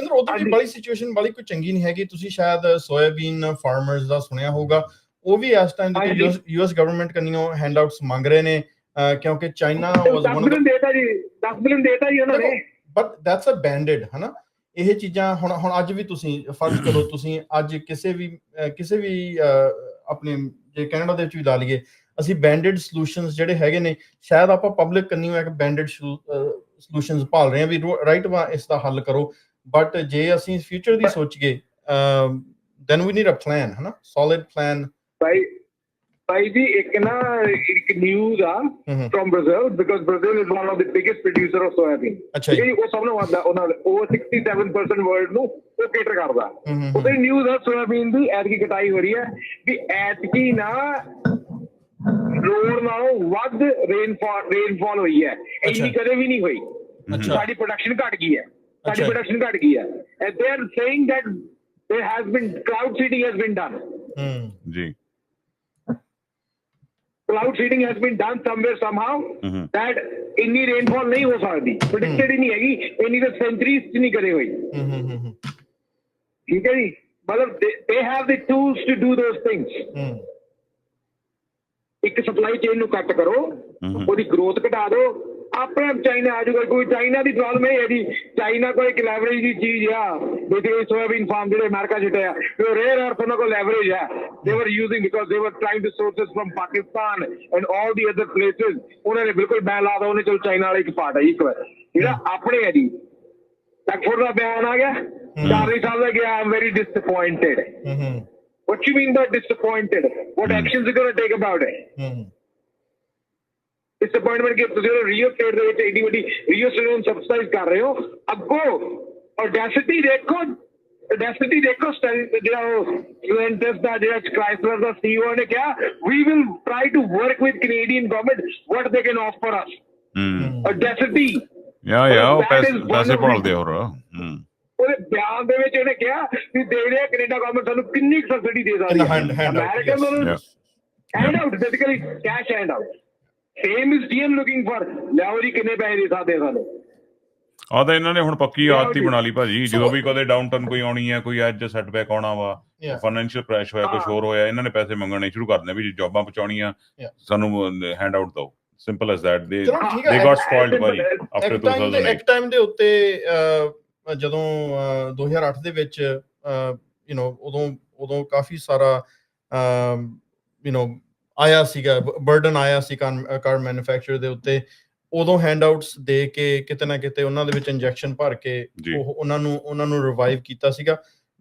Brother ਉਧਰ ਹਾਂਜੀ। ਬੜੀ ਸਿਚੁਏਸ਼ਨ ਬੜੀ ਕੋਈ ਚੰਗੀ ਨਹੀਂ ਹੈਗੀ। ਤੁਸੀਂ ਸ਼ਾਇਦ ਸੋਇਆਬੀਨ ਫਾਰਮਰਸ ਦਾ ਸੁਣਿਆ ਹੋਊਗਾ। ਉਹ ਵੀ ਇਸ ਟਾਈਮ ਦੇ ਯੂਐਸ ਗਵਰਨਮੈਂਟ ਕੰਨੀਓ ਹੈਂਡਆਊਟਸ ਮੰਗ ਰਹੇ ਨੇ ਕਿਉਂਕਿ ਚਾਈਨਾ ਵਾਸ 10 ਵਨ ਬਿਲੀਅਨ ਦੇਤਾ ਜੀ। 10 ਬਿਲੀਅਨ ਦੇਤਾ ਜੀ ਉਹਨਾਂ ਨੇ। ਬਟ ਦੈਟਸ ਅ ਬੈਂਡਡ ਹਨਾ? ਇਹ ਚੀਜ਼ਾਂ ਹੁਣ ਹੁਣ ਅੱਜ ਵੀ ਤੁਸੀਂ ਫਰਜ਼ ਕਰੋ ਤੁਸੀਂ ਅੱਜ ਕਿਸੇ ਵੀ ਕਿਸੇ ਵੀ ਆਪਣੇ ਜੇ ਕੈਨੇਡਾ ਦੇ ਵਿੱਚ ਵੀ ਲਾ ਲਈਏ ਅਸੀਂ ਬੈਂਡਡ ਸੋਲੂਸ਼ਨਸ ਜਿਹੜੇ ਹੈਗੇ ਨੇ ਸ਼ਾਇਦ ਆਪਾਂ ਪਬਲਿਕ ਕੰਨੀਓ ਇੱਕ ਬੈਂਡਡ ਸੋਲੂਸ਼ਨਸ ਭਾਲ ਰਹੇ ਹਾਂ ਵੀ ਰਾਈਟ ਵਾ ਇਸ ਦਾ ਹੱਲ ਕਰੋ। ਬਟ ਜੇ ਅਸੀਂ ਫਿਊਚਰ ਦੀ ਸੋਚੀਏ then we need a plan ਹਨਾ? ਸੋਲਿਡ ਪਲਾਨ ਭਾਈ ਭਾਈ ਜੀ ਇੱਕ ਨਾ ਇੱਕ ਨਿਊਜ਼ ਆ from Brazil because Brazil is one of the biggest producer of soybean. ਅੱਛਾ ਜੀ। ਉਹ ਸਭ ਨੂੰ ਆਉਂਦਾ ਉਹਨਾਂ ਦੇ ਉਹ 67% ਵਰਲਡ ਨੂੰ ਉਹ ਕੇਟਰ ਕਰਦਾ। ਉਹਦੇ ਨਿਊਜ਼ ਆ ਸੋਇਆਬੀਨ ਦੀ ਐਤਕੀ ਕਟਾਈ ਹੋ ਰਹੀ ਹੈ ਵੀ ਐਤਕੀ ਨਾ ਲੋੜ ਨਾਲੋਂ ਵੱਧ ਰੇਨਫਾਲ ਰੇਨਫਾਲ ਹੋਈ ਹੈ। ਇੰਨੀ। ਕਦੇ ਵੀ ਨਹੀਂ ਹੋਈ। ਅੱਛਾ। ਸਾਡੀ ਪ੍ਰੋਡਕਸ਼ਨ ਘਟ ਗਈ ਹੈ। ਸਾਡੀ। ਪ੍ਰੋਡਕਸ਼ਨ ਘਟ ਗਈ ਹੈ। And they are saying that there has been cloud seeding has been done hmm ਜੀ। Seeding has been done somewhere somehow hmm that ਇੰਨੀ ਰੇਨਫਾਲ ਨਹੀਂ ਹੋ ਸਕਦੀ। ਪ੍ਰੈਡਿਕਟਡ ਹੀ ਨਹੀਂ ਹੈਗੀ ਇੰਨੀ ਤਾਂ ਸੈਂਚਰੀਜ਼ ਚ ਨਹੀਂ ਕਰੇ ਹੋਈ ਹਮ ਹਮ ਹਮ ਠੀਕ ਹੈ ਜੀ? ਮਤਲਬ they have the tools to do those things hmm ਇੱਕ ਸਪਲਾਈ ਚੇਨ ਨੂੰ ਕੱਟ ਕਰੋ। ਉਹਦੀ ਗਰੋਥ ਘਟਾ ਦਿਓ ਆਪਣੇ ਆਪ ਚਾਈਨਾ ਆ ਜਾਊਗਾ ਕੋਈ ਚਾਈਨਾ ਦੀ ਪ੍ਰੋਬਲਮ ਹੈ ਜੀ। ਚਾਈਨਾ ਕੋਲ ਇੱਕ ਲੈਵਰੇਜ ਦੀ ਚੀਜ਼ ਆ। ਬੇਸਿਕਲੀ ਸੋਇਆਬੀਨ ਫਾਰਮ ਜਿਹੜੇ ਅਮਰੀਕਾ ਜਿੱਤੇ ਆ ਉਹ ਰੇਅਰ ਅਰਥ ਉਹਨਾਂ ਕੋਲ ਲੈਵਰੇਜ ਹੈ ਦੇ ਵਰ using because they were trying to sources from Pakistan and all the other places ਉਹਨਾਂ ਨੇ ਬਿਲਕੁਲ ਬੈਨ ਲਾ ਦਿੱਤਾ ਉਹਨੇ ਚਲੋ ਚਾਈਨਾ ਵਾਲਾ ਇੱਕ ਪਾਰਟ ਹੈ ਇੱਕ ਵਾਰ। ਜਿਹੜਾ ਆਪਣੇ ਹੈ ਜੀ ਟੈਕਫੋਰਡ ਦਾ ਬਿਆਨ ਆ ਗਿਆ। ਚਾਰਲੀ ਸਾਹਿਬ ਦਾ ਗਿਆ I'm very disappointed hmm hmm What you mean by disappointed? What actions are going to take about it? Disappointment ਕਿ ਤੁਸੀਂ ਉਹ ਰੀਓ ਸਟੇਟ ਦੇ ਵਿੱਚ ਏਡੀ ਵੱਡੀ ਰੀਓ ਸਟੇਟ ਨੂੰ ਸਬਸਿਡਾਈਜ਼ ਕਰ ਰਹੇ ਹੋ। ਅੱਗੋਂ ਔਡੈਸਿਟੀ ਦੇਖੋ ਔਡੈਸਿਟੀ ਦੇਖੋ ਜਿਹੜਾ ਉਹ ਯੂਐਨਟਸ ਦਾ ਜਿਹੜਾ ਕ੍ਰਾਈਸਲਰ ਦਾ ਸੀਈਓ ਨੇ ਕਿਹਾ we will try to work with Canadian government what they can offer us hmm audacity yeah yeah ਉਹ ਪੈਸੇ ਭਾਲਦੇ ਹੋਰ। ਹਮ ਉਹਦੇ ਬਿਆਨ ਦੇ ਵਿੱਚ ਇਹਨੇ ਕਿਹਾ ਵੀ ਦੇ ਰਿਹਾ ਕੈਨੇਡਾ ਗਵਰਨਮੈਂਟ ਸਾਨੂੰ ਕਿੰਨੀ ਸਬਸਿਡੀ ਦੇ ਸਕਦੀ। Handout, ਅਮਰੀਕਨ yes, ਨੂੰ yes. hand out basically cash hand out same is GM looking for ਲਿਆਓ ਜੀ ਕਿੰਨੇ ਪੈਸੇ ਦੇ ਸਕਦੇ ਆ ਸਾਨੂੰ ਆ ਤਾਂ ਇਹਨਾਂ ਨੇ ਹੁਣ ਪੱਕੀ Yeah, ਆਦਤ ਹੀ ਜੀ। ਬਣਾ ਲਈ ਭਾਜੀ ਜਦੋਂ ਵੀ ਕਦੇ ਡਾਊਨਟਰਨ ਕੋਈ ਆਉਣੀ ਹੈ ਕੋਈ ਅੱਜ ਸੈਟਬੈਕ ਆਉਣਾ ਵਾ Yeah. ਫਾਈਨੈਂਸ਼ੀਅਲ ਕ੍ਰੈਸ਼ ਹੋਇਆ ਕੁਝ ਹਾਂ। ਹੋਰ ਹੋਇਆ ਇਹਨਾਂ ਨੇ ਪੈਸੇ ਮੰਗਣੇ ਸ਼ੁਰੂ ਕਰ ਦਿੰਦੇ ਵੀ ਜੇ ਜੌਬਾਂ ਪਹੁੰਚਾਉਣੀਆਂ Yeah. ਸਾਨੂੰ ਹੈਂਡ ਆਊਟ ਦਿਓ ਸਿੰਪਲ ਐਸ ਦੈਟ ਦੇ ਚਲੋ ਠੀਕ ਹੈ ਦੇ ਗਾਟ ਸਪੋਇਲਡ simple ਭਾਜੀ as- ਆਫਟਰ ਇੱਕ ਟਾਈਮ ਦੇ 2008 ਇੱਕ ਟਾਈਮ ਦੇ ਉੱਤੇ ਅਹ, ਜਦੋਂ ਅਹ, 2008 ਦੇ ਵਿੱਚ ਯੂ نو ਉਦੋਂ ਉਦੋਂ ਕਾਫੀ ਸਾਰਾ ਯੂ نو ਆਇਆ ਸੀਗਾ ਬਰਡਨ ਆਇਆ ਸੀ ਕਾਰ ਮੈਨੂਫੈਕਚਰ ਦੇ ਉੱਤੇ ਉਦੋਂ ਹੈਂਡਆਊਟਸ ਦੇ ਕੇ ਕਿਤੇ ਨਾ ਕਿਤੇ ਉਹਨਾਂ ਦੇ ਵਿੱਚ ਇੰਜੈਕਸ਼ਨ ਭਰ ਕੇ। ਉਹ ਉਹਨਾਂ ਨੂੰ ਉਹਨਾਂ ਨੂੰ ਰਿਵਾਈਵ ਕੀਤਾ ਸੀਗਾ।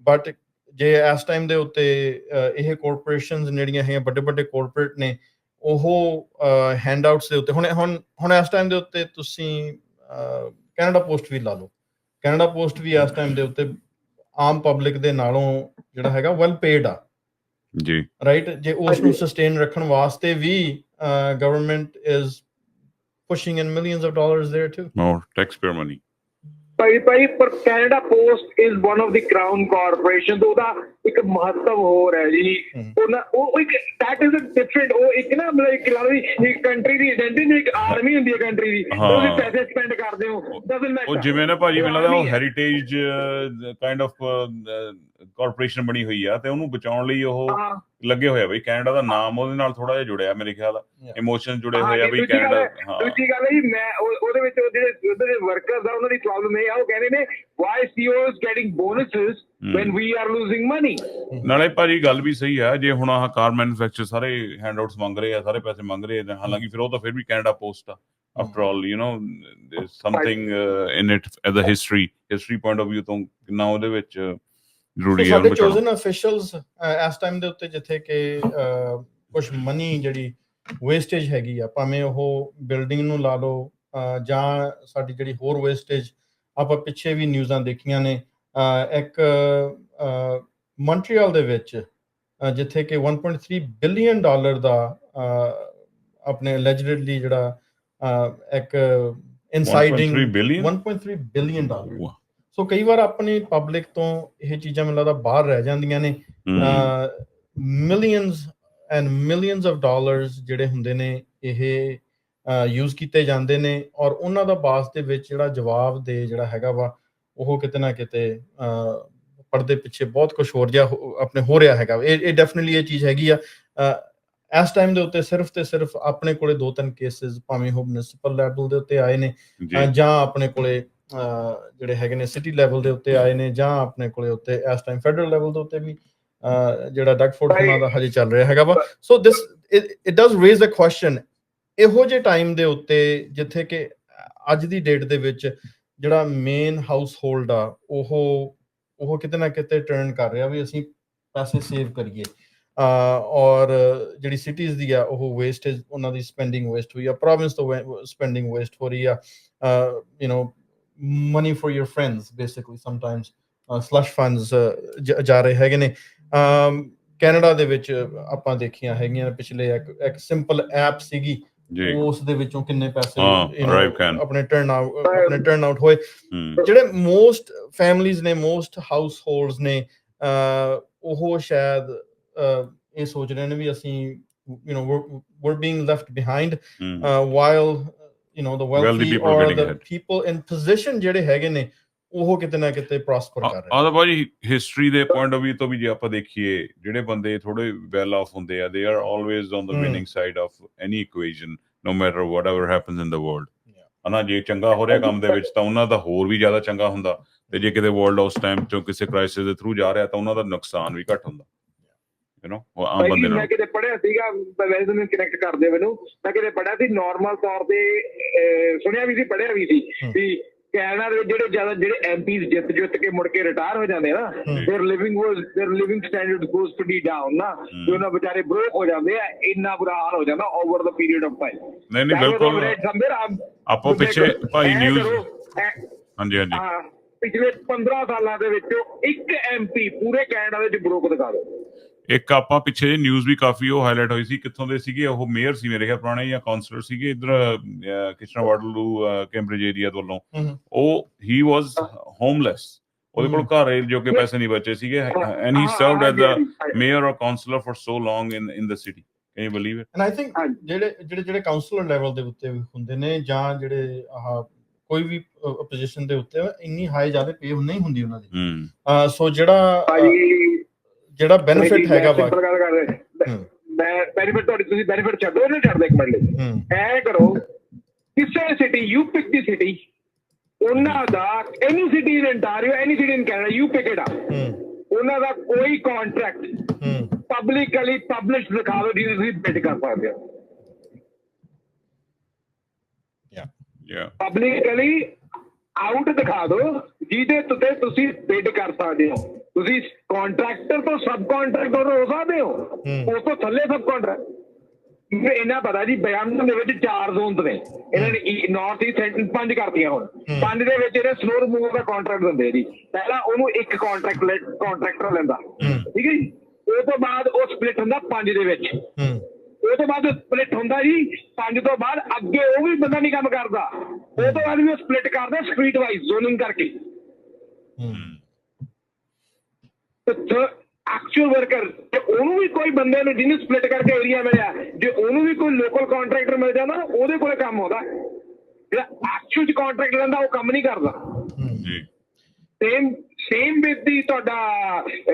ਬਟ ਜੇ ਇਸ ਟਾਈਮ ਦੇ ਉੱਤੇ ਇਹ ਕਾਰਪੋਰੇਸ਼ਨਸ ਜਿਹੜੀਆਂ ਹੈਗੀਆਂ ਵੱਡੇ ਵੱਡੇ ਕਾਰਪੋਰੇਟ ਨੇ ਉਹ ਹੈਂਡਆਊਟਸ ਦੇ ਉੱਤੇ ਹੁਣ ਹੁਣ ਹੁਣ ਇਸ ਟਾਈਮ ਦੇ ਉੱਤੇ ਤੁਸੀਂ ਕੈਨੇਡਾ ਪੋਸਟ ਵੀ ਲਾ ਲਓ। ਕੈਨੇਡਾ ਪੋਸਟ ਵੀ ਇਸ ਟਾਈਮ ਦੇ ਉੱਤੇ ਆਮ ਪਬਲਿਕ ਦੇ ਨਾਲੋਂ ਜਿਹੜਾ ਹੈਗਾ ਵੈਲ ਪੇਡ ਆ। ਜੀ ਰਾਈਟ ਜੇ ਉਸ ਨੂੰ ਹਾਂਜੀ। ਸਸਟੇਨ ਰੱਖਣ ਵਾਸਤੇ ਵੀ government is pushing in millions of dollars there to more taxpayer money ਭਾਈ ਭਾਈ ਪਰ Canada Post is one of the crown corporation ਉਹਦਾ ਇੱਕ ਮਹੱਤਵ ਹੋਰ ਹੈ ਜੀ ਉਹ ਇੱਕ ਦੈਟ ਇਜ਼ ਅ ਡਿਫਰੈਂਟ ਉਹ ਇੱਕ ਨਾ ਮਤਲਬ ਇੱਕ ਲਾ ਲਓ ਇੱਕ ਕੰਟਰੀ ਦੀ ਆਇਡੈਂਟੀ ਇੱਕ ਆਰਮੀ ਹੁੰਦੀ ਹੈ ਕੰਟਰੀ ਦੀ। ਤੁਸੀਂ ਪੈਸੇ ਸਪੈਂਡ ਕਰਦੇ ਹੋ ਡਸਨਟ ਮੈਟਰ ਉਹ ਜਿਵੇਂ ਨਾ ਭਾਜੀ ਮੈਨੂੰ ਲੱਗਦਾ ਉਹ। ਹੈਰੀਟੇਜ ਕਾਈਂਡ ਆਫ ਕਾਰਪੋਰੇਸ਼ਨ ਬਣੀ ਹੋਈ ਆ ਤੇ ਉਹਨੂੰ ਬਚਾਉਣ ਲਈ ਉਹ ਲੱਗੇ ਹੋਏ ਆ ਬਈ ਕੈਨੇਡਾ ਦਾ ਨਾਮ ਉਹਦੇ ਨਾਲ ਥੋੜਾ ਜਿਹਾ ਜੁੜਿਆ ਮੇਰੇ ਖਿਆਲ. ਇਮੋਸ਼ਨ ਜੁੜੇ ਹੋਏ ਆ ਬਈ ਕੈਨੇਡਾ ਹੈ- ਦੂਜੀ ਗੱਲ ਹੈ ਜੀ ਮੈਂ ਉਹ- ਉਹਦੇ ਵਿੱਚ ਜਿਹੜੇ ਉਹਦੇ ਵਰਕਰਸ ਆ ਉਹਨਾਂ ਦੀ ਪ੍ਰੋਬਲਮ ਇਹ ਆ ਉਹ ਕਹਿੰਦੇ ਨੇ why CEO getting bonuses when we are losing money ਨਾਲੇ ਭਾਜੀ ਗੱਲ ਵੀ ਸਹੀ ਆ ਜੇ ਹੁਣ ਆਹ ਕਾਰ ਮੈਨੂਫੈਕਚਰ ਸਾਰੇ ਹੈਂਡਆਊਟਸ ਮੰਗ ਰਹੇ ਆ ਸਾਰੇ ਪੈਸੇ ਮੰਗ ਰਹੇ ਆ ਹਾਲਾਂਕਿ ਫਿਰ ਉਹ ਤਾਂ ਫਿਰ ਵੀ ਕੈਨੇਡਾ ਪੋਸਟ ਆ। After all you know something in it as a history history point of View ਤੋਂ ਕਿੰਨਾ ਉਹਦੇ ਵਿੱਚ ਜ਼ਰੂਰੀ ਆ ਸਾਡੇ ਚੋਜ਼ਨ ਅਫੀਸ਼ੀਅਲਸ ਇਸ ਟਾਈਮ ਦੇ ਉੱਤੇ ਜਿੱਥੇ ਕਿ ਕੁਝ ਮਨੀ ਜਿਹੜੀ ਵੇਸਟੇਜ ਹੈਗੀ ਆ ਭਾਵੇਂ ਉਹ ਬਿਲਡਿੰਗ ਨੂੰ ਲਾ ਲਓ ਜਾਂ ਸਾਡੀ ਜਿਹੜੀ ਹੋਰ ਵੇਸਟੇਜ ਆਪਾਂ ਪਿੱਛੇ ਵੀ ਨਿਊਜ਼ਾਂ ਦੇਖੀਆਂ ਨੇ ਇੱਕ ਮੌਂਟਰੀਅਲ ਦੇ ਵਿੱਚ ਜਿੱਥੇ ਕਿ 1.3 ਬਿਲੀਅਨ ਡਾਲਰ ਦਾ ਆਪਣੇ ਅਲੈਜਡਲੀ ਜਿਹੜਾ ਇੱਕ ਇਨਸਾਈਡਿੰਗ 1.3 billion? 1.3 billion dollar. ਸੋ ਕਈ ਵਾਰ ਆਪਣੀ ਪਬਲਿਕ ਤੋਂ ਇਹ ਚੀਜ਼ਾਂ ਮੈਨੂੰ ਲੱਗਦਾ ਬਾਹਰ ਰਹਿ ਜਾਂਦੀਆਂ ਨੇ millions and millions of dollars ਜਿਹੜੇ ਹੁੰਦੇ ਨੇ ਇਹ ਯੂਜ਼ ਕੀਤੇ ਜਾਂਦੇ ਨੇ ਔਰ ਉਹਨਾਂ ਦਾ ਬਾਸ ਦੇ ਵਿੱਚ ਜਿਹੜਾ ਜਵਾਬ ਦੇ ਜਿਹੜਾ ਹੈਗਾ ਵਾ ਉਹ ਕਿਤੇ ਨਾ ਕਿਤੇ ਪਰਦੇ ਪਿੱਛੇ ਬਹੁਤ ਕੁਝ ਹੋ ਰਿਹਾ ਹੋ- ਆਪਣੇ ਹੋ ਰਿਹਾ ਹੈਗਾ। ਇਹ ਇਹ ਡੈਫੀਨਿਟਲੀ ਇਹ ਚੀਜ਼ ਹੈਗੀ ਆ। ਇਸ ਟਾਈਮ ਦੇ ਉੱਤੇ ਸਿਰਫ ਤੇ ਸਿਰਫ ਆਪਣੇ ਕੋਲੇ ਦੋ ਤਿੰਨ ਕੇਸਿਸ ਭਾਵੇਂ ਉਹ ਮਿਊਨਿਸਪਲ ਲੈਵਲ ਦੇ ਉੱਤੇ ਆਏ ਨੇ ਜੀ ਆਪਣੇ ਕੋਲੇ ਜਿਹੜੇ ਹੈਗੇ ਨੇ ਸਿਟੀ ਲੈਵਲ ਦੇ ਉੱਤੇ ਆਏ ਨੇ ਜਾਂ ਆਪਣੇ ਕੋਲੇ ਉੱਤੇ, ਇਸ ਟਾਈਮ ਫੈਡਰਲ ਲੈਵਲ ਦੇ ਉੱਤੇ ਵੀ ਜਿਹੜਾ ਡੈਕਫੋਰਡ Right. ਉਹਨਾਂ ਦਾ ਹਜੇ ਚੱਲ ਰਿਹਾ ਹੈਗਾ ਵਾ so this it does raise a question ਇਹੋ ਜਿਹੇ ਟਾਈਮ ਦੇ ਉੱਤੇ ਜਿੱਥੇ ਕਿ ਅੱਜ ਦੀ ਡੇਟ ਦੇ ਵਿੱਚ ਜਿਹੜਾ ਮੇਨ ਹਾਊਸ ਹੋਲਡ ਆ, ਉਹ ਉਹ ਕਿਤੇ ਨਾ ਕਿਤੇ ਟਰਨ ਕਰ ਰਿਹਾ ਵੀ ਅਸੀਂ ਪੈਸੇ ਸੇਵ ਕਰੀਏ ਔਰ ਜਿਹੜੀ ਸਿਟੀਜ਼ ਦੀ ਆ, ਉਹ ਵੇਸਟੇਜ ਉਹਨਾਂ ਦੀ ਸਪੈਂਡਿੰਗ ਵੇਸਟ ਹੋਈ ਆ ਪ੍ਰੋਵਿੰਸ ਤੋਂ ਸਪੈਂਡਿੰਗ ਵੇਸਟ ਹੋ ਰਹੀ ਆ you know money for your friends basically sometimes. Uh, slush funds uh, ਜਾ ਰਹੇ ਹੈਗੇ ਨੇ। um, ਕੈਨੇਡਾ ਦੇ ਵਿੱਚ ਆਪਾਂ ਦੇਖੀਆਂ ਹੈਗੀਆਂ ਪਿਛਲੇ ਇੱਕ ਇੱਕ ਸਿੰਪਲ ਐਪ ਸੀਗੀ। ਉਸ ਦੇ ਵਿੱਚੋਂ ਕਿੰਨੇ ਪੈਸੇ ਆਪਣੇ ਟਰਨ ਆਊਟ ਆਪਣੇ ਟਰਨ ਆਊਟ ਹੋਏ। ਜਿਹੜੇ ਮੋਸਟ ਫੈਮਲੀਆਂ ਨੇ ਮੋਸਟ ਹਾਊਸਹੋਲਡਸ ਨੇ ਉਹ ਸ਼ਾਇਦ ਇਹ ਸੋਚ ਰਹੇ ਨੇ ਵੀ ਅਸੀਂ you know we are being left behind while while you know the Wealthy wealthy people or getting the ahead. people in position ਜਿਹੜੇ ਹੈਗੇ ਨੇ ਉਹ ਕਿਤੇ ਨਾ ਕਿਤੇ ਪ੍ਰੋਸਪਰ ਕਰ ਰਹੇ ਆ ਤਾਂ ਭਾਜੀ ਹਿਸਟਰੀ ਦੇ ਪੁਆਇੰਟ ਆਫ View ਤੋਂ ਵੀ ਜੇ ਆਪਾਂ ਦੇਖੀਏ ਜਿਹੜੇ ਬੰਦੇ ਥੋੜੇ ਵੈਲ ਆਫ ਹੁੰਦੇ ਆ they are always on the Hmm. Winning side of any equation no matter whatever happens in the world. ਹਨਾ ਜੇ ਚੰਗਾ ਹੋ ਰਿਹਾ ਕੰਮ ਦੇ ਵਿੱਚ ਤਾਂ ਉਹਨਾਂ ਦਾ ਹੋਰ ਵੀ ਜ਼ਿਆਦਾ ਚੰਗਾ ਹੁੰਦਾ ਤੇ ਜੇ ਕਿਤੇ ਵਰਲਡ ਉਸ ਟਾਈਮ ਤੋਂ ਕਿਸੇ ਕ੍ਰਾਈਸਿਸ ਦੇ ਥਰੂ ਜਾ ਰਿਹਾ ਤਾਂ ਉਹਨਾਂ ਦਾ ਨੁਕਸਾਨ ਵੀ ਘੱਟ ਹੁੰਦਾ ਯੂ نو ਉਹ ਆਮ ਭਾਈ ਬੰਦੇ ਮੈਂ ਨਾਲ ਕਿਤੇ ਪੜਿਆ ਸੀਗਾ ਮੈਂ ਵੈਸੇ ਤੁਹਾਨੂੰ ਕਨੈਕਟ ਕਰਦੇ ਮੈਨੂੰ ਮੈਂ ਕਿਤੇ ਪੜਿਆ ਸੀ ਨਾਰਮਲ ਤੌਰ ਤੇ ਅਹ, ਸੁਣਿਆ ਵੀ ਸੀ ਪੜਿਆ ਵੀ ਸੀ ਹਮ। ਵੀ ਕੈਨੇਡਾ ਦੇ ਵਿੱਚ ਜਿਹੜੇ ਜ਼ਿਆਦਾ ਜਿਹੜੇ ਐਮਪੀਜ਼ ਜਿੱਤ ਜਿੱਤ ਕੇ ਮੁੜ ਕੇ ਰਿਟਾਇਰ ਹੋ ਜਾਂਦੇ ਨਾ ਹਮ। Their living was their living standard goes pretty down ਨਾ ਤੇ ਉਹਨਾਂ ਵਿਚਾਰੇ ਬ੍ਰੋਕ ਹੋ ਜਾਂਦੇ ਆ ਇੰਨਾ ਬੁਰਾ ਹਾਲ ਹੋ ਜਾਂਦਾ over the period of time ਨਹੀਂ ਨਹੀਂ ਬਿਲਕੁਲ ਆਪੋ ਪਿੱਛੇ ਭਾਈ ਨਿਊਜ਼ ਹਾਂਜੀ ਹਾਂਜੀ ਹਾਂ ਪਿਛਲੇ 15 ਸਾਲਾਂ ਦੇ ਵਿੱਚੋਂ ਇੱਕ ਐਮਪੀ ਪੂਰੇ ਕੈਨੇਡਾ ਦੇ ਵਿੱਚ ਬ੍ਰੋਕ ਦਿਖਾ ਦਿਓ ਇੱਕ ਆਪਾਂ ਪਿੱਛੇ ਜੇ ਨਿਊਜ਼ ਵੀ ਕਾਫੀ ਉਹ ਹਾਈਲਾਈਟ ਹੋਈ ਸੀ ਕਿੱਥੋਂ ਦੇ ਸੀਗੇ ਉਹ ਮੇਅਰ ਸੀ ਮੇਰੇ ਖਿਆਲ ਪੁਰਾਣੇ ਜਾਂ ਕਾਉਂਸਲਰ ਸੀਗੇ ਇਧਰ ਕਿਸ਼ਨਾ ਵਾਟਰਲੂ ਕੈਂਬਰਿਜ ਏਰੀਆ ਤੋਂ ਵੱਲੋਂ। ਉਹ ਹੀ ਵਾਸ ਹੋਮਲੈਸ ਉਹਦੇ ਕੋਲ। ਘਰ ਜੋਗੇ ਪੈਸੇ ਨਹੀਂ ਬਚੇ ਸੀਗੇ and he served as a mayor or councillor for so long in in the city can you believe it and I think. ਜਿਹੜੇ ਜਿਹੜੇ ਜਿਹੜੇ ਕਾਉਂਸਲਰ ਲੈਵਲ ਦੇ ਉੱਤੇ ਵੀ ਹੁੰਦੇ ਨੇ ਜਾਂ ਜਿਹੜੇ ਆਹ ਕੋਈ ਵੀ ਪੋਜੀਸ਼ਨ ਦੇ ਉੱਤੇ ਇੰਨੀ ਹਾਈ ਜ਼ਿਆਦਾ ਪੇ ਨਹੀਂ ਹੁੰਦੀ ਉਹਨਾਂ ਦੀ। ਸੋ ਜਿਹੜਾ ਜਿਹੜਾ ਬੈਨੀਫਿਟ ਹੈਗਾ ਵਾ ਸਿੰਪਲ ਗੱਲ ਕਰ ਰਹੇ। ਹਮ। ਮੈਂ ਬੈਨੀਫਿਟ ਤੁਹਾਡੀ ਤੁਸੀਂ ਬੈਨੀਫਿਟ ਛੱਡੋ ਨਾ ਛੱਡਦੇ ਇੱਕ ਮਿੰਟ ਲਈ। ਐ ਕਰੋ ਕਿਸੇ city you pick the city ਉਹਨਾਂ ਦਾ any city in Ontario any city in Canada you pick it up hmm ਉਹਨਾਂ ਦਾ ਕੋਈ ਕੰਟਰੈਕਟ ਪਬਲਿਕਲੀ ਪਬਲਿਸ਼ ਦਿਖਾ ਦਿਓ ਜਿਹਨੂੰ ਤੁਸੀਂ ਬਿਡ ਕਰ ਸਕਦੇ ਹੋ। ਯਾ ਪਬਲਿਕਲੀ ਆਊਟ ਦਿਖਾ ਦਿਓ ਜਿਹਦੇ ਉੱਤੇ ਤੁਸੀਂ ਬਿਡ ਕਰ ਸਕਦੇ ਹੋ। ਤੁਸੀਂ ਕੰਟਰੈਕਟਰ ਤੋਂ ਸਬ ਕੰਟਰੈਕਟਰ ਹੋ ਸਕਦੇ ਹੋ। ਹੂੰ। ਉਸ ਤੋਂ ਥੱਲੇ ਸਬ ਕੰਟਰੈਕਟ ਇਹਨਾਂ ਪਤਾ ਜੀ ਬਿਆਨ ਦੇ ਵਿੱਚ ਚਾਰ ਜ਼ੋਨਸ ਨੇ। ਇਹਨਾਂ ਨੇ ਨਾਰਥ ਈਸਟ ਪੰਜ ਕਰਤੀਆਂ ਹੁਣ। ਹੂੰ। ਪੰਜ ਦੇ ਵਿੱਚ ਇਹਨੇ ਸਨੋ ਰਿਮੂਵਲ ਦਾ ਕੰਟਰੈਕਟ ਦਿੰਦੇ ਜੀ। ਪਹਿਲਾਂ ਉਹਨੂੰ ਇੱਕ ਕੰਟਰੈਕਟ ਕੰਟਰੈਕਟਰ ਲੈਂਦਾ। ਹੂੰ। ਠੀਕ ਹੈ ਜੀ? ਉਹ ਤੋਂ ਬਾਅਦ ਉਹ ਸਪਲਿਟ ਹੁੰਦਾ ਪੰਜ ਦੇ ਵਿੱਚ। ਉਹ ਤੋਂ ਬਾਅਦ ਸਪਲਿਟ ਹੁੰਦਾ ਜੀ ਪੰਜ ਤੋਂ ਬਾਅਦ ਅੱਗੇ ਉਹ ਵੀ ਬੰਦਾ ਨਹੀਂ ਕੰਮ ਕਰਦਾ। ਉਹ ਤੋਂ ਬਾਅਦ ਵੀ ਉਹ ਸਪਲਿਟ ਕਰਦਾ ਸਟਰੀਟ ਵਾਈਜ਼ ਜ਼ੋਨਿੰਗ ਕਰਕੇ। ਤੇ ਐਕਚੁਅਲ ਵਰਕਰ ਜੇ ਉਹਨੂੰ ਵੀ ਕੋਈ ਬੰਦੇ ਨੂੰ ਜਿਹਨੂੰ ਸਪਲਿਟ ਕਰਕੇ ਏਰੀਆ ਮਿਲਿਆ ਜੇ ਉਹਨੂੰ ਵੀ ਕੋਈ ਲੋਕਲ ਕੰਟਰੈਕਟਰ ਮਿਲ ਜਾਂਦਾ ਉਹਦੇ ਕੋਲੇ ਕੰਮ ਆਉਂਦਾ। ਜਿਹੜਾ ਐਕਚੁਅਲ ਚ ਕੰਟਰੈਕਟ ਲੈਂਦਾ ਉਹ ਕੰਮ ਨਹੀਂ ਕਰਦਾ। ਜੀ। ਸੇਮ ਸੇਮ ਵਿਦ ਦੀ ਤੁਹਾਡਾ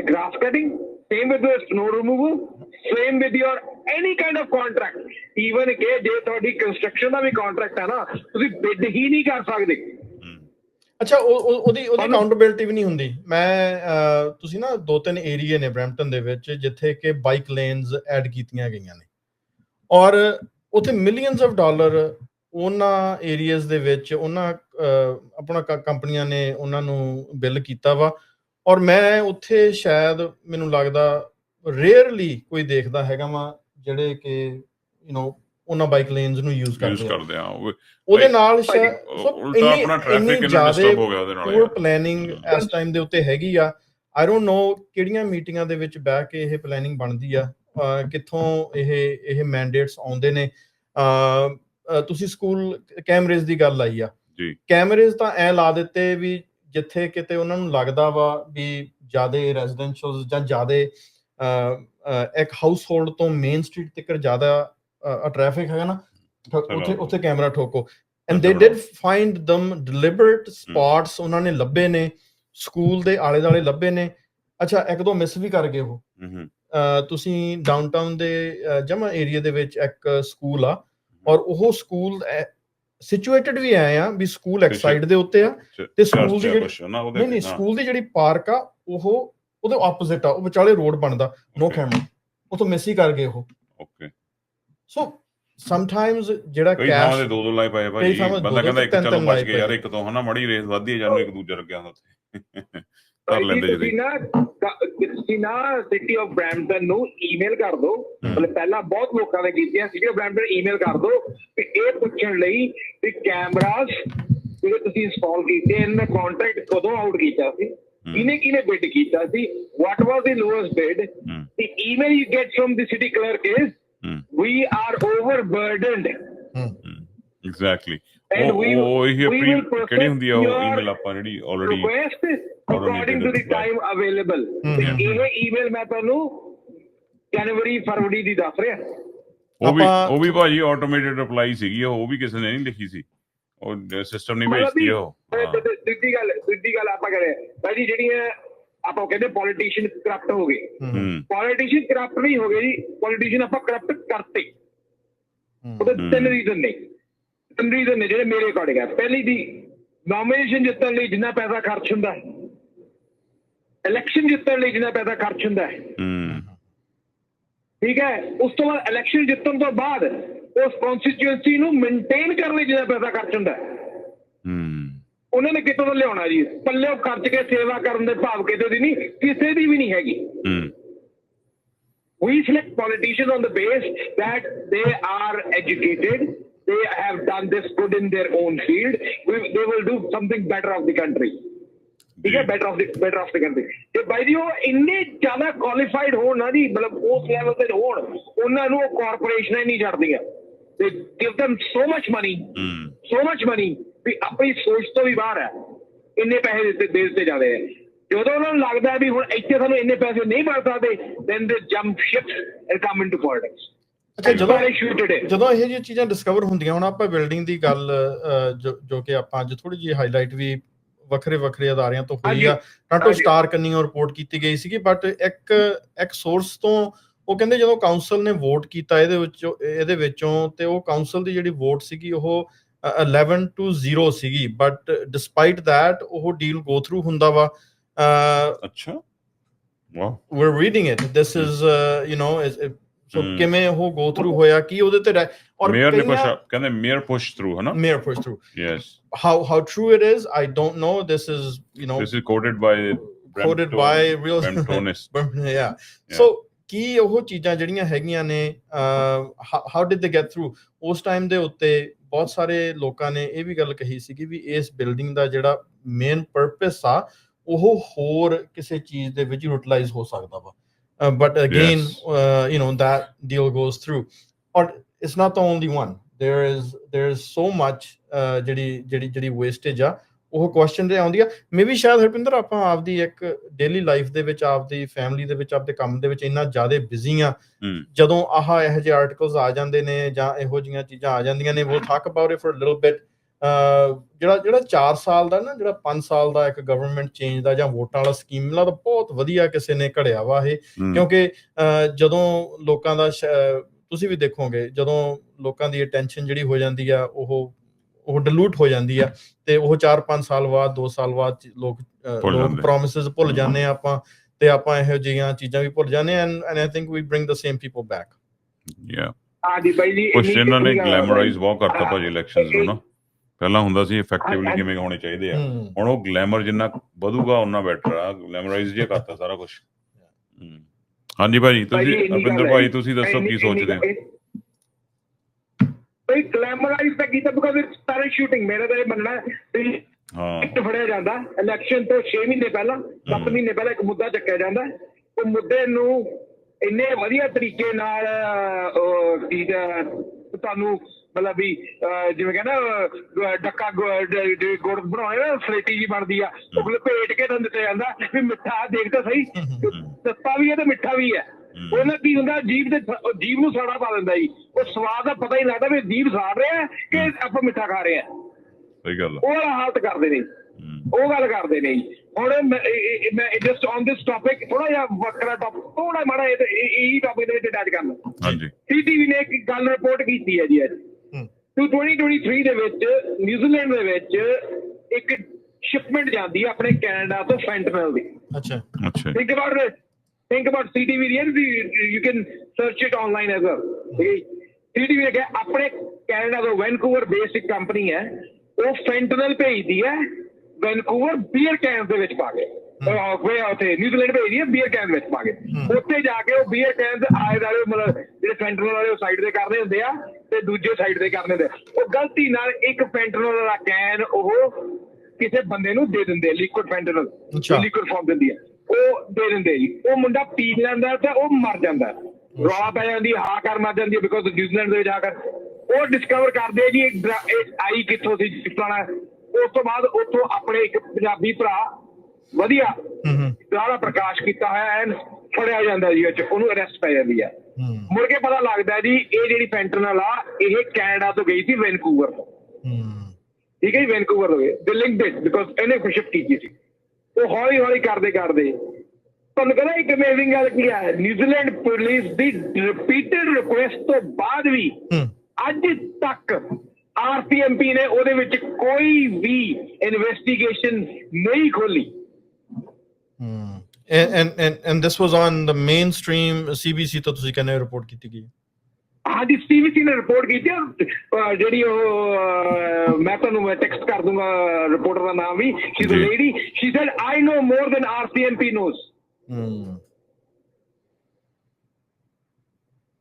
grass cutting same with snow removal same with your any kind of contract even ਕਿ ਜੇ ਤੁਹਾਡੀ ਕੰਸਟਰਕਸ਼ਨ ਦਾ ਵੀ ਕੰਟਰੈਕਟ ਹੈ ਨਾ ਤੁਸੀਂ ਬਿਡ ਹੀ ਨਹੀਂ ਕਰ ਸਕਦੇ। ਅੱਛਾ ਉਹ ਉਹ- ਉਹਦੀ ਉਹਦੀ ਅਕਾਊਂਟੇਬਿਲਟੀ ਵੀ ਨਹੀਂ ਹੁੰਦੀ? ਮੈਂ ਤੁਸੀਂ ਨਾ ਦੋ ਤਿੰਨ ਏਰੀਏ ਨੇ ਬ੍ਰੈਂਪਟਨ ਦੇ ਵਿੱਚ ਜਿੱਥੇ ਕਿ ਬਾਈਕ ਲੇਨਸ ਐਡ ਕੀਤੀਆਂ ਗਈਆਂ ਨੇ। ਔਰ ਉੱਥੇ ਮਿਲੀਅਨਸ ਆਫ ਡਾਲਰ ਉਹਨਾਂ ਏਰੀਆਜ਼ ਦੇ ਵਿੱਚ ਉਹਨਾਂ ਆਪਣਾ ਕੰਪਨੀਆਂ ਨੇ ਉਹਨਾਂ ਨੂੰ ਬਿੱਲ ਕੀਤਾ ਵਾ। ਔਰ ਮੈਂ ਉੱਥੇ ਸ਼ਾਇਦ ਮੈਨੂੰ ਲੱਗਦਾ ਰੇਅਰਲੀ ਕੋਈ ਦੇਖਦਾ ਹੈਗਾ ਵਾ ਜਿਹੜੇ ਕਿ ਯੂ نو ਉਹਨਾਂ ਬਾਈਕ ਲੇਨਸ ਨੂੰ ਯੂਜ਼ ਕਰਦੇ ਆ। ਕਰਦੇ ਆ ਉਹ ਉਹਦੇ ਨਾਲ ਉਲਟਾ ਇੰਨੀ- ਆਪਣਾ ਇੰਨੀ ਟ੍ਰੈਫਿਕ ਜ਼ਿਆਦੇ ਡਿਸਟਰਬ ਹੋ ਗਿਆ ਉਹਦੇ ਨਾਲ ਯਾਰ। ਪਲੈਨਿੰਗ ਇਸ ਟਾਈਮ ਦੇ ਉੱਤੇ ਹੈਗੀ ਆ। ਆਈ ਡੋਨਟ ਨੋ ਕਿਹੜੀਆਂ ਮੀਟਿੰਗਾਂ ਦੇ ਵਿੱਚ ਬਹਿ ਕੇ ਇਹ ਪਲੈਨਿੰਗ ਬਣਦੀ ਆ। ਕਿੱਥੋਂ ਇਹ ਇਹ ਮੈਂਡੇਟਸ ਆਉਂਦੇ ਨੇ। ਤੁਸੀਂ ਸਕੂਲ ਕੈਮਰੇਜ਼ ਦੀ ਗੱਲ ਆਈ ਆ। ਜੀ। ਕੈਮਰੇਜ਼ ਤਾਂ ਐ ਲਾ ਦਿੱਤੇ ਵੀ ਜਿੱਥੇ ਕਿਤੇ ਉਹਨਾਂ ਨੂੰ ਲੱਗਦਾ ਵਾ ਵੀ ਜਿਆਦੇ ਰੈਜ਼ੀਡੈਂਸ਼ੀਅਲਸ ਜਾਂ ਜਿਆਦੇ ਇੱਕ ਹਾਊਸ ਹੋਲਡ ਤੋਂ ਮੇਨ ਸਟਰੀਟ ਤੱਕ ਜ਼ਿਆਦਾ ਟ੍ਰੈਫਿਕ ਹੈਗਾ ਨਾ ਉੱਥੇ। ਉੱਥੇ camera ਠੋਕੋ। And they. Did find them deliberate spots ਉਹਨਾਂ ਨੇ ਲੱਭੇ ਨੇ ਸਕੂਲ ਦੇ ਆਲੇ ਦੁਆਲੇ ਲੱਭੇ ਨੇ। ਅੱਛਾ ਇੱਕ ਦੋ ਮਿਸ ਵੀ ਕਰ ਗਏ ਉਹ। ਤੁਸੀਂ ਡਾਊਨਟਾਊਨ ਦੇ ਜਮਾ ਏਰੀਆ ਦੇ ਵਿੱਚ ਇੱਕ ਸਕੂਲ ਆ ਔਰ ਉਹ ਸਕੂਲ ਸਿਚੁਏਟਡ ਵੀ ਆਏ ਆ ਵੀ ਸਕੂਲ ਇੱਕ। ਸਾਈਡ ਦੇ ਉੱਤੇ ਆ ਤੇ ਸਕੂਲ ਦੀ ਨਹੀਂ ਨਹੀਂ ਸਕੂਲ ਦੀ ਜਿਹੜੀ ਪਾਰਕ ਆ ਉਹ ਉਹਦੇ ਆਪੋਜ਼ਿਟ ਆ ਉਹ ਵਿਚਾਲੇ ਰੋਡ ਬਣਦਾ ਨੋ. ਕੈਮਰਾ ਉਹ ਤੋਂ ਮਿਸ ਹੀ ਕਰ ਗਏ ਉਹ। ਓਕੇ ਸੋ ਸਮਟਾਈਮਸ ਜਿਹੜਾ ਕਈ ਥਾਵਾਂ ਕੈਸ਼ ਦੇ ਦੋ ਦੋ ਲਾਈ ਪਏ ਭਾਈ ਬੰਦਾ ਕਹਿੰਦਾ ਇੱਕ ਚਲੋ ਬਚ ਗਏ ਯਾਰ। ਇੱਕ ਤੋਂ ਹਨਾ ਮੜੀ ਰੇਸ ਵੱਧਦੀ ਹੈ ਜਾਨੂੰ ਇੱਕ ਦੂਜੇ ਲੱਗਿਆ ਹੁੰਦਾ ਉੱਥੇ। ਕਰ ਲੈਂਦੇ ਤੁਸੀਂ ਜੀ ਨਾ ਤੁਸੀਂ ਨਾ ਸਿਟੀ ਆਫ ਬ੍ਰੈਂਪਟਨ ਨੂੰ ਈਮੇਲ ਕਰ ਦਿਓ। ਮਤਲਬ ਪਹਿਲਾਂ ਬਹੁਤ ਲੋਕਾਂ ਨੇ ਕੀਤੀਆਂ ਸਿਟੀ ਆਫ ਬ੍ਰੈਂਪਟਨ ਈਮੇਲ ਕਰ ਦਿਓ ਕਿ ਇਹ ਪੁੱਛਣ ਲਈ ਕਿ ਕੈਮਰਾਸ ਜਿਹੜੇ ਤੁਸੀਂ ਇੰਸਟਾਲ ਕੀਤੇ ਇਹਨਾਂ ਦਾ ਕੰਟਰੈਕਟ ਕਦੋਂ ਆਊਟ ਕੀਤਾ ਸੀ? ਕਿਹਨੇ ਕਿਹਨੇ ਬਿਡ ਕੀਤਾ ਸੀ? What was the lowest bid email you get from the city clerk is hmm we are overburdened. Exactly we will- ਉਹ ਇਹ we will ਆਪਣੀ ਕਿਹੜੀ ਹੁੰਦੀ ਆ ਉਹ process ਈਮੇਲ ਆਪਾਂ ਜਿਹੜੀ already request according to the reply. time available. ਤੇ ਇਹ ਈਮੇਲ ਮੈਂ ਤੁਹਾਨੂੰ ਜਨਵਰੀ ਫਰਵਰੀ ਦੀ ਦੱਸ ਰਿਹਾ ਉਹ ਵੀ ਉਹ ਵੀ ਭਾਜੀ ਆਟੋਮੇਟਿਡ ਰਿਪਲਾਈ ਸੀਗੀ ਉਹ ਵੀ ਕਿਸੇ ਨੇ ਨਹੀਂ ਲਿਖੀ ਸੀ ਉਹ ਸਿਸਟਮ ਨਹੀਂ ਭੇਜਦੀ ਵੀ ਉਹ। ਦ- ਦੂਜੀ ਗੱਲ ਦੂਜੀ ਗੱਲ ਆਪਾਂ ਕਰੇ ਭਾਈ ਜਿਹੜੀਆਂ ਆਪਾਂ ਕਹਿੰਦੇ ਪੋਲੀਟੀਸ਼ੀਅਨ ਕਰਪਟ ਹੋ ਗਏ। ਹੂੰ। ਪੋਲੀਟੀਸ਼ੀਅਨ ਕਰਪਟ ਨਹੀਂ ਹੋ ਗਏ ਜੀ ਪੋਲੀਟੀਸ਼ੀਅਨ ਆਪਾਂ ਕਰਪਟ ਕਰਤੇ। ਉਹਦੇ। ਤਿੰਨ ਰੀਜ਼ਨ ਨੇ। ਤਿੰਨ ਰੀਜ਼ਨ ਨੇ ਜਿਹੜੇ ਮੇਰੇ ਅਕੋਰਡਿੰਗ ਹੈ ਪਹਿਲੀ ਦੀ ਨੋਮੀਨੇਸ਼ਨ ਜਿੱਤਣ ਲਈ ਜਿੰਨਾ ਪੈਸਾ ਖਰਚ ਹੁੰਦਾ ਹੈ। ਇਲੈਕਸ਼ਨ ਜਿੱਤਣ ਲਈ ਜਿੰਨਾ ਪੈਸਾ ਖਰਚ ਹੁੰਦਾ ਹੈ। ਠੀਕ ਹੈ? ਉਸ ਤੋਂ ਬਾਅਦ ਇਲੈਕਸ਼ਨ ਜਿੱਤਣ ਤੋਂ ਬਾਅਦ ਉਸ ਕਨਸਟੀਚੁਐਂਸੀ ਨੂੰ ਮੇਨਟੇਨ ਕਰਨ ਲਈ ਜਿੰਨਾ ਪੈਸਾ ਖਰਚ ਹੁੰਦਾ ਹੂੰ। ਉਹਨਾਂ ਨੇ ਕਿਤੋਂ ਤੋਂ ਲਿਆਉਣਾ ਜੀ ਪੱਲੇ ਖਰਚ ਕੇ ਸੇਵਾ ਕਰਨ ਦੇ ਭਾਵ ਕਿਤੇ ਦੀ ਨਹੀਂ ਕਿਸੇ ਦੀ ਵੀ ਨਹੀਂ ਹੈਗੀ ਹੂੰ we select politicians on the base that they are educated, they have done this good in their own field, we, they will do something better of the country. ਠੀਕ ਹੈ better off the better off the country ਤੇ ਬਾਈ ਜੀ ਉਹ ਇੰਨੇ ਜ਼ਿਆਦਾ qualified ਹੋਣ ਨਾ ਜੀ ਮਤਲਬ ਉਸ ਲੈਵਲ ਤੇ ਹੋਣ ਉਹਨਾਂ ਨੂੰ ਉਹ ਕਾਰਪੋਰੇਸ਼ਨਾਂ ਹੀ ਨਹੀਂ ਛੱਡਦੀਆਂ ਤੇ give them so much money hmm so much money ਵੀ ਆਪਣੀ ਸੋਚ ਤੋਂ ਵੀ ਬਾਹਰ ਹੈ ਇੰਨੇ ਪੈਸੇ ਦਿੱਤੇ ਦੇ ਦਿੱਤੇ ਜਾਂਦੇ ਜਦੋਂ ਉਹਨਾਂ ਨੂੰ ਲੱਗਦਾ ਵੀ ਹੁਣ ਇੱਥੇ ਸਾਨੂੰ ਇੰਨੇ ਪੈਸੇ ਨਹੀਂ ਬਣ ਸਕਦੇ then they jump ship and come into politics ਅੱਛਾ ਜਦੋਂ ਇਹ ਜਿਹੀਆਂ ਚੀਜ਼ਾਂ ਡਿਸਕਵਰ ਹੁੰਦੀਆਂ ਹੁਣ ਆਪਾਂ ਬਿਲਡਿੰਗ ਦੀ ਗੱਲ ਜੋ ਜੋ ਕਿ ਆਪਾਂ ਅੱਜ ਥੋੜੀ ਜਿਹੀ ਹਾਈਲਾਈਟ ਵੀ ਵੱਖਰੇ ਵੱਖਰੇ ਅਦਾਰਿਆਂ ਤੋਂ ਹੋਈ। ਆ ਟਾਟੋ। ਸਟਾਰ ਕੰਨੀਓ ਰਿਪੋਰਟ ਕੀਤੀ ਗਈ ਸੀਗੀ ਬਟ ਇੱਕ ਇੱਕ ਸੋਰਸ ਤੋਂ ਉਹ ਕਹਿੰਦੇ ਜਦੋਂ ਕਾਉਂਸਲ ਨੇ ਵੋਟ ਕੀਤਾ ਇਹਦੇ ਵਿੱਚੋਂ ਇਹਦੇ ਵਿੱਚੋਂ ਤੇ ਉਹ ਕਾਉਂਸਲ ਦੀ ਜਿਹੜੀ ਵੋਟ ਸੀਗੀ ਉਹ 11 ਟੂ 0 ਸੀਗੀ ਬਟ ਡਿਸਪਾਈਟ ਥੈਟ ਉਹ ਡੀਲ ਗੋ ਥਰੂ ਹੁੰਦਾ ਵਾ ਅ, ਅੱਛਾ ਵਾਹ we're reading it this is uh, you know is, is- so Hmm. ਕਿਵੇਂ ਉਹ go through ਹੋਇਆ ਕੀ ਉਹਦੇ ਤੇ ਰਹਿ- ਔਰ ਮੇਅਰ ਨੇ ਕਈਆਂ- ਪੁਸ਼ ਕਹਿੰਦੇ ਮੇਅਰ ਪੁਸ਼ ਥਰੂ ਹਨਾ mayor push through yes how how true it is i don't know this is you know this is coded by quoted by real Bramptonians yeah so ਕੀ ਉਹ ਚੀਜ਼ਾਂ ਜਿਹੜੀਆਂ ਹੈਗੀਆਂ ਨੇ how did they get through ਉਸ time ਦੇ ਉੱਤੇ ਬਹੁਤ ਸਾਰੇ ਲੋਕਾਂ ਨੇ ਇਹ ਵੀ ਗੱਲ ਕਹੀ ਸੀਗੀ ਵੀ ਇਸ ਬਿਲਡਿੰਗ ਦਾ ਜਿਹੜਾ ਮੇਨ ਪਰਪਸ ਆ ਉਹ ਹੋਰ ਕਿਸੇ ਚੀਜ਼ ਦੇ ਵਿੱਚ ਯੂਟਿਲਾਈਜ਼ ਹੋ ਸਕਦਾ ਵਾ। But again you know that deal goes through. Or it's not the only one. There is there is so much ਜਿਹੜੀ ਜਿਹੜੀ ਜਿਹੜੀ wastage ਆ ਉਹ ਕੁਐਸਚਨ ਤੇ ਆਉਂਦੀ ਆ। ਮੇਬੀ ਸ਼ਾਇਦ ਹਰਪਿੰਦਰ ਆਪਾਂ ਆਪਦੀ ਇੱਕ ਡੇਲੀ ਲਾਈਫ ਦੇ ਵਿੱਚ ਆਪਦੀ ਫੈਮਿਲੀ ਦੇ ਵਿੱਚ ਆਪਦੇ ਕੰਮ ਦੇ ਵਿੱਚ ਇੰਨਾ ਜ਼ਿਆਦਾ ਬਿਜ਼ੀ ਆ ਜਦੋਂ ਆਹ ਇਹੋ ਜਿਹੇ ਆਰਟੀਕਲਸ ਆ ਜਾਂਦੇ ਨੇ ਜਾਂ ਇਹੋ ਜਿਹੀਆਂ ਚੀਜ਼ਾਂ ਆ ਜਾਂਦੀਆਂ ਨੇ it for a little bit. ਅਹ ਜਿਹੜਾ ਜਿਹੜਾ 4 ਸਾਲ ਦਾ ਨਾ ਜਿਹੜਾ 5 ਸਾਲ ਦਾ ਇੱਕ ਗਵਰਨਮੈਂਟ ਚੇਂਜ ਦਾ ਜਾਂ ਵੋਟਾਂ ਵਾਲਾ ਸਕੀਮ ਲਾ ਤਾਂ ਬਹੁਤ ਵਧੀਆ ਕਿਸੇ ਨੇ ਘੜਿਆ ਵਾ ਇਹ। ਕਿਉਂਕਿ ਜਦੋਂ ਲੋਕਾਂ ਦਾ ਤੁਸੀਂ ਵੀ ਦੇਖੋਗੇ ਜਦੋਂ ਲੋਕਾਂ ਦੀ ਅਟੈਂਸ਼ਨ ਜਿਹੜੀ ਹੋ ਜਾਂਦੀ ਆ ਉਹ ਉਹ ਡਿਲੂਟ ਹੋ ਜਾਂਦੀ ਆ ਤੇ ਉਹ 4-5 ਸਾਲ ਬਾਅਦ 2 ਸਾਲ ਬਾਅਦ ਲੋਕ ਲੋਕ। ਪ੍ਰੋਮਿਸਸ ਭੁੱਲ ਜਾਂਦੇ ਆ ਆਪਾਂ ਤੇ ਆਪਾਂ ਇਹੋ ਜਿਹੀਆਂ ਚੀਜ਼ਾਂ ਵੀ ਭੁੱਲ ਜਾਂਦੇ and and I think we bring the same people back yeah ਹਾਂਜੀ ਬਾਈ ਜੀ ਕੁਛ ਇਹਨਾਂ ਨੇ ਗਲੈਮਰਾਈਜ਼। ਬਹੁਤ ਕਰਤਾ ਭਾਜੀ ਇਲੈਕਸ਼ਨਸ ਨੂੰ ਨਾ। ਪਹਿਲਾਂ ਹੁੰਦਾ ਸੀ ਇਫੈਕਟਿਵਲੀ। ਕਿਵੇਂ ਹੋਣੇ ਚਾਹੀਦੇ ਆ। ਹੁਣ ਉਹ ਗਲੈਮਰ ਜਿੰਨਾ ਵਧੂਗਾ ਉਹਨਾਂ ਬੈਟਰ ਆ। ਗਲੈਮਰਾਈਜ਼ ਜੇ ਕਰਤਾ ਸਾਰਾ ਕੁਝ ਹਾਂਜੀ ਭਾਜੀ ਤੁਸੀਂ ਅਪਿੰਦਰ ਹੈ। ਭਾਈ ਤੁਸੀਂ ਦੱਸੋ ਕੀ ਸੋਚਦੇ ਹੋ। ਬਈ ਗਲੈਮਰਾਈਜ਼ ਤਾਂ ਕੀਤਾ ਬਿਕਾਜ਼ ਇਟਸ ਪੈਰਾਸ਼ੂਟਿੰਗ ਮੇਰੇ ਤਾਂ ਇਹ ਮੰਨਣਾ ਹੈ ਹਾਂ। ਇੱਕ ਫੜਿਆ ਜਾਂਦਾ ਇਲੈਕਸ਼ਨ ਤੋਂ 6 ਮਹੀਨੇ ਪਹਿਲਾਂ 7 ਮਹੀਨੇ ਪਹਿਲਾਂ ਇੱਕ ਮੁੱਦਾ ਚੱਕਿਆ ਜਾਂਦਾ। ਉਹ ਮੁੱਦੇ ਨੂੰ ਇੰਨੇ ਵਧੀਆ ਤਰੀਕੇ ਨਾਲ ਤੁਹਾਨੂੰ ਮਤਲਬ ਵੀ ਜਿਵੇਂ ਕਹਿੰਦਾ ਡੱਕਾ ਗੁੜ ਬਣਾਉਣੇ ਨਾ ਸਲੇਟੀ ਜੀ ਬਣਦੀ ਆ ਉਹ ਲਪੇਟ ਕੇ ਤੁਹਾਨੂੰ ਦਿੱਤਾ ਜਾਂਦਾ ਵੀ ਮਿੱਠਾ ਦੇਖ ਤਾਂ ਸਹੀ ਸੱਤਾ ਵੀ ਹੈ ਤੇ ਮਿੱਠਾ ਵੀ ਹੈ। ਉਹਨਾਂ ਕੀ ਹੁੰਦਾ ਜੀਭ ਦੇ ਜੀਭ ਨੂੰ ਸਾੜਾ ਪਾ ਦਿੰਦਾ ਜੀ। ਉਹ ਸਵਾਦ ਦਾ ਪਤਾ ਹੀ ਨਹੀਂ ਲੱਗਦਾ ਵੀ ਜੀਭ ਸਾੜ ਰਿਹਾ ਹੈ ਕਿ ਆਪਾਂ ਮਿੱਠਾ ਖਾ ਰਹੇ ਹਾਂ। ਸਹੀ ਗੱਲ ਉਹ ਵਾਲਾ ਹਾਲਤ ਕਰਦੇ ਨੇ। ਉਹ ਗੱਲ ਕਰਦੇ ਨੇ ਹੁਣ ਮੈਂ ਜਸਟ ਔਨ ਦਿਸ ਟਾਪਿਕ ਥੋੜਾ ਜਿਹਾ ਵੱਖਰਾ ਟਾਪਿਕ ਥੋੜਾ ਮਾੜਾ ਇਹ ਟਾਪਿਕ ਦੇ ਵਿੱਚ ਅਟੈਚ ਕਰਨਾ। ਹਾਂਜੀ। ਸੀਟੀਵੀ ਨੇ ਇੱਕ ਗੱਲ ਰਿਪੋਰਟ ਕੀਤੀ ਹੈ ਜੀ ਅੱਜ। ਹੂੰ। ਟੂ 2023 ਦੇ ਵਿੱਚ ਨਿਊਜ਼ੀਲੈਂਡ ਦੇ ਵਿੱਚ ਇੱਕ ਸ਼ਿਪਮੈਂਟ ਜਾਂਦੀ ਹੈ ਆਪਣੇ ਕੈਨੇਡਾ ਤੋਂ ਫੈਂਟਨਲ ਦੀ। ਅੱਛਾ। ਅੱਛਾ। about it. Think about CTV. You, you can search it online as well. CTV ਕਿਹਾ ਆਪਣੇ ਕੈਨੇਡਾ ਤੋਂ ਵੈਨਕੂਵਰ ਬੇਸਡ ਇੱਕ ਕੰਪਨੀ ਹੈ ਉਹ ਫੈਂਟਨਲ ਭੇਜਦੀ ਹੈ ਵੈਨਕੂਵਰ ਬੀਅਰ ਕੈਨ ਦੇ ਵਿੱਚ ਪਾ ਕੇ ਉਹ ਵੇ ਉੱਥੇ ਨਿਊਜ਼ੀਲੈਂਡ ਭੇਜਦੀ ਹੈ ਬੀਅਰ ਕੈਨ ਵਿੱਚ ਪਾ ਕੇ ਉੱਥੇ ਜਾ ਕੇ ਉਹ ਬੀਅਰ ਕੈਨ ਦੇ ਆਏ ਵਾਲੇ ਮਤਲਬ ਜਿਹੜੇ ਫੈਂਟਨਲ ਵਾਲੇ ਉਹ ਸਾਈਡ ਤੇ ਕਰਨੇ ਹੁੰਦੇ ਆ ਤੇ ਦੂਜੇ ਸਾਈਡ ਤੇ ਕਰਨੇ ਹੁੰਦੇ। ਉਹ ਗਲਤੀ ਨਾਲ ਇੱਕ ਫੈਂਟਨਲ ਵਾਲਾ ਕੈਨ ਉਹ ਕਿਸੇ ਬੰਦੇ ਨੂੰ ਦੇ ਦਿੰਦੇ ਲਿਕੁਇਡ ਫੈਂਟਨਲ। ਲਿਕੁਇਡ ਫਾਰਮ ਦਿੰਦੀ ਹੈ ਉਹ ਦੇ ਦਿੰਦੇ ਜੀ। ਉਹ ਮੁੰਡਾ ਪੀ ਲੈਂਦਾ ਤੇ ਉਹ ਮਰ ਜਾਂਦਾ। ਰੌਲਾ ਪੈ ਜਾਂਦੀ ਹਾ ਕਰ ਮਰ ਜਾਂਦੀ ਬਿਕੋਜ਼ ਨਿਊਜ਼ੀਲੈਂਡ ਦੇ ਜਾ ਕਰ ਉਹ ਡਿਸਕਵਰ ਕਰਦੇ ਜੀ ਇੱਕ ਆਈ ਕਿੱਥੋਂ ਸੀ ਜਿੱਤਾਣਾ ਉਸ ਤੋਂ ਬਾਅਦ ਉੱਥੋਂ ਆਪਣੇ ਇੱਕ ਪੰਜਾਬੀ ਭਰਾ ਵਧੀਆ ਦੁਆਰਾ ਪ੍ਰਕਾਸ਼ ਕੀਤਾ ਹੋਇਆ ਐਨ ਫੜਿਆ ਜਾਂਦਾ ਜੀ ਉਹ 'ਚ। ਉਹਨੂੰ ਅਰੈਸਟ ਪੈ ਜਾਂਦੀ ਹੈ। ਹੂੰ ਮੁੜ ਕੇ ਪਤਾ ਲੱਗਦਾ ਜੀ ਇਹ ਜਿਹੜੀ ਫੈਂਟਨਲ ਆ ਇਹ ਕੈਨੇਡਾ ਤੋਂ ਗਈ ਸੀ ਵੈਨਕੂਵਰ ਤੋਂ। ਠੀਕ ਹੈ ਜੀ ਵੈਨਕੂਵਰ ਹੋ ਗਏ ਦੇ ਲਿੰਕ ਡਿਟ ਬਿਕੋਜ਼ ਇਹਨੇ ਖੁਸ਼ਪ ਕੀਤੀ ਸੀ। ਉਹ ਹੌਲੀ ਹੌਲੀ ਕਰਦੇ ਕਰਦੇ ਤੁਹਾਨੂੰ ਕਹਿੰਦਾ ਇੱਕ ਅਮੇਜ਼ਿੰਗ ਗੱਲ ਕੀ ਹੈ? ਨਿਊਜ਼ੀਲੈਂਡ ਪੁਲਿਸ ਦੀ ਰਿਪੀਟਡ ਰਿਕੁਐਸਟ ਤੋਂ ਬਾਅਦ ਵੀ ਅੱਜ ਤੱਕ ਆਰਪੀਐਮਪੀ ਨੇ ਉਹਦੇ ਵਿੱਚ ਕੋਈ ਵੀ ਇਨਵੈਸਟੀਗੇਸ਼ਨ ਨਹੀਂ ਖੋਲੀ. And, and and and this was on the mainstream CBC ਤੋਂ ਤੁਸੀਂ ਕਹਿੰਦੇ ਰਿਪੋਰਟ ਕੀਤੀ ਗਈ ਹਾਂਜੀ ਸੀਬੀਸੀ ਨੇ ਰਿਪੋਰਟ ਕੀਤੀ ਆ, ਅਹ ਜਿਹੜੀ ਉਹ ਮੈਂ ਤੁਹਾਨੂੰ ਟੈਕਸਟ ਕਰ ਦੂੰਗਾ ਰਿਪੋਰਟਰ ਦਾ ਨਾਮ ਵੀ she is a. Lady she said I know more than RCMP knows hmm.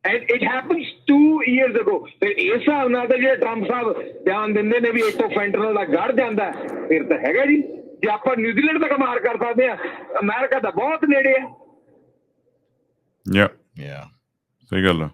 And it happens 2 years ago ਤੇ ਇਸ ਹਿਸਾਬ ਨਾਲ ਤਾਂ ਜਿਹੜੇ ਟਰੰਪ ਸਾਹਿਬ ਬਿਆਨ ਦਿੰਦੇ ਨੇ ਵੀ ਇੱਥੋਂ ਫੈਂਟਨਲ ਦਾ ਗੜ ਜਾਂਦਾ ਹੈ, ਫਿਰ ਤਾਂ ਹੈਗਾ ਜੀ। ਜੇ ਆਪਾਂ ਨਿਊਜ਼ੀਲੈਂਡ ਤੱਕ ਮਾਰ ਕਰ ਸਕਦੇ ਆ ਅਮਰੀਕਾ ਤਾਂ ਬਹੁਤ ਨੇੜੇ ਆ ਯਾ yeah. ਸਹੀ ਗੱਲ ਹੈ